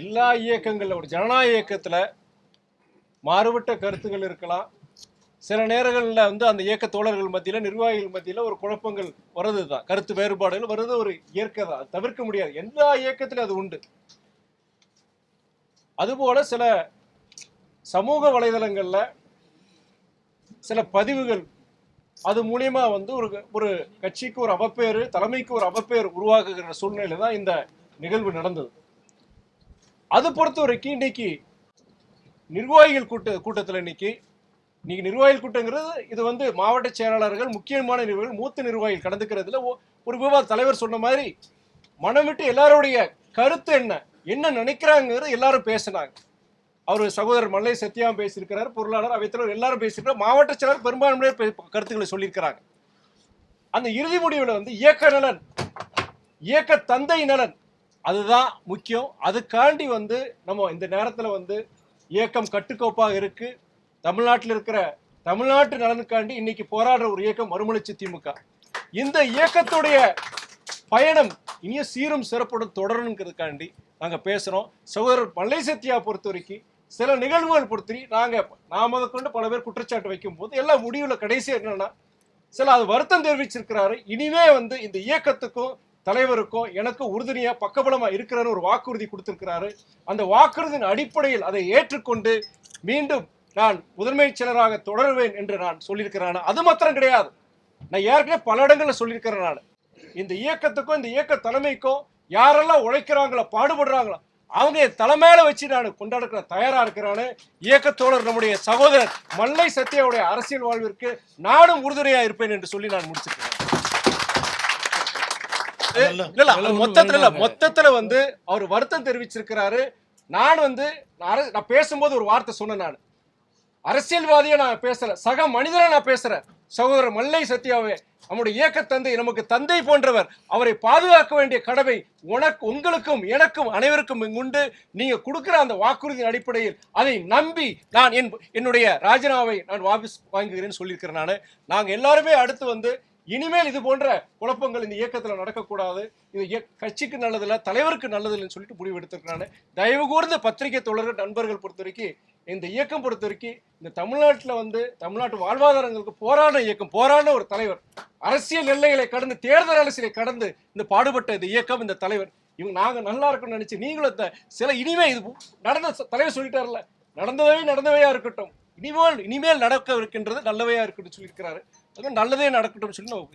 எல்லா இயக்கங்களில் ஒரு ஜனநாயக இயக்கத்தில் மாறுபட்ட கருத்துக்கள் இருக்கலாம். சில நேரங்களில் வந்து அந்த இயக்க தோழர்கள் மத்தியில் நிர்வாகிகள் மத்தியில் ஒரு குழப்பங்கள் வர்றது தான் கருத்து வேறுபாடுகள் வர்றது ஒரு இயற்கை தான். தவிர்க்க முடியாது. எல்லா இயக்கத்திலும் அது உண்டு. அதுபோல் சில சமூக வலைதளங்களில் சில பதிவுகள் அது மூலியமா வந்து ஒரு ஒரு கட்சிக்கு ஒரு அவப்பேறு தலைமைக்கு ஒரு அவப்பேறு உருவாக்குகிற சூழ்நிலை தான் இந்த நிகழ்வு நடந்தது. அது பொறுத்த வரைக்கும் இன்னைக்கு நிர்வாகிகள் கூட்ட கூட்டத்தில் இன்னைக்கு இன்னைக்கு நிர்வாகிகள் கூட்டங்கிறது இது வந்து மாவட்ட செயலாளர்கள் முக்கியமான நிர்வாகிகள் மூத்த நிர்வாகிகள் கலந்துக்கிறதுல ஒரு விவாத தலைவர் சொன்ன மாதிரி மனம் விட்டு எல்லாருடைய கருத்து என்ன என்ன நினைக்கிறாங்கிறது எல்லாரும் பேசினாங்க. அவர் சகோதரர் மல்லை சத்யாவும் பேசியிருக்கிறார் பொருளாளர் அவைத்தலைவர் எல்லாரும் பேசியிருக்கிறார் மாவட்ட செயலர் பெரும்பான்மையான கருத்துக்களை சொல்லியிருக்கிறாங்க. அந்த இறுதி முடிவில் வந்து இயக்க நலன் இயக்க தந்தை நலன் அதுதான் முக்கியம். அதுக்காண்டி வந்து நம்ம இந்த நேரத்தில் வந்து இயக்கம் கட்டுக்கோப்பாக இருக்குது தமிழ்நாட்டில் இருக்கிற தமிழ்நாட்டு நலனுக்காண்டி இன்னைக்கு போராடுற ஒரு இயக்கம் மறுமலர்ச்சி திமுக. இந்த இயக்கத்துடைய பயணம் இனியும் சீரும் சிறப்புடன் தொடரணுங்கிறதுக்காண்டி நாங்கள் பேசுகிறோம் சகோதரர் மல்லை சத்யா பொறுத்த வரைக்கும் சில நிகழ்வுகள் பொறுத்த நாங்கள் நாம் கொண்டு பல பேர் குற்றச்சாட்டு வைக்கும் போது எல்லாம் முடிவில் கடைசி என்னென்னா சில அது வருத்தம் தெரிவிச்சிருக்கிறாரு. இனிமே வந்து இந்த இயக்கத்துக்கும் தலைவருக்கும் எனக்கு உறுதுணையாக பக்கபலமாக இருக்கிறன்னு ஒரு வாக்குறுதி கொடுத்திருக்கிறாரு. அந்த வாக்குறுதியின் அடிப்படையில் அதை ஏற்றுக்கொண்டு மீண்டும் நான் முதன்மைச் செயலராக தொடருவேன் என்று நான் சொல்லியிருக்கிறேன். அது மாத்திரம் கிடையாது. நான் ஏற்கனவே பல இடங்களில் சொல்லியிருக்கிறேன் நான். இந்த இயக்கத்துக்கும் இந்த இயக்க தலைமைக்கும் யாரெல்லாம் உழைக்கிறாங்களோ பாடுபடுறாங்களோ அவங்க என் தலைமையில வச்சு நான் கொண்டாடுக்கிற தயாரா இருக்கிறான்னு இயக்கத்தோழர் நம்முடைய சகோதரர் மல்லை சத்யாவுடைய அரசியல் வாழ்விற்கு நானும் உறுதுணையா இருப்பேன் என்று சொல்லி நான் முடிச்சிருக்கேன் இல்ல இல்ல. மொத்தத்துல இல்ல மொத்தத்துல வந்து அவர் வருத்தம் தெரிவிச்சிருக்கிறாரு. நான் வந்து நான் பேசும்போது ஒரு வார்த்தை சொன்னேன் நான். அரசியல்வாதியா நான் பேசல சக மனிதனா நான் பேசுறேன் சகோதரர் மல்லை சத்யாவே நம்முடைய இயக்க தந்தை நமக்கு தந்தை போன்றவர் அவரை பாதுகாக்க வேண்டிய கடமை உனக்கு உங்களுக்கும் எனக்கும் அனைவருக்கும் உண்டு. நீங்க கொடுக்கிற அந்த வாக்குறுதியின் அடிப்படையில் அதை நம்பி நான் என் என்னுடைய ராஜினாவை நான் வாபஸ் வாங்குகிறேன்னு சொல்லியிருக்கிறேன் நான். நாங்க எல்லாருமே அடுத்து வந்து இனிமேல் இது போன்ற குழப்பங்கள் இந்த இயக்கத்தில் நடக்கக்கூடாது. இது கட்சிக்கு நல்லதில்ல தலைவருக்கு நல்லதில்லைன்னு சொல்லிட்டு முடிவு எடுத்திருக்கிறாங்க தயவு கூர்ந்த பத்திரிகை தோழர்கள் நண்பர்கள் பொறுத்த வரைக்கும் இந்த இயக்கம் பொறுத்த வரைக்கும் இந்த தமிழ்நாட்டில் வந்து தமிழ்நாட்டு வாழ்வாதாரங்களுக்கு போராட இயக்கம் போராட ஒரு தலைவர் அரசியல் எல்லைகளை கடந்து தேர்தல் அரசியலை கடந்து இந்த பாடுபட்ட இந்த இயக்கம் இந்த தலைவர் இவங்க நாங்கள் நல்லா இருக்கணும்னு நினைச்சு நீங்களும் சில இனிமே இது நடந்த தலைவர் சொல்லிட்டார்ல நடந்ததவே நடந்தவையா இருக்கட்டும். இனிமேல் இனிமேல் நடக்க இருக்கின்றது நல்லவையா இருக்கட்டும் சொல்லியிருக்கிறாரு. அதுமாதிரி நல்லதே நடக்கட்டும் சொல்லி நான்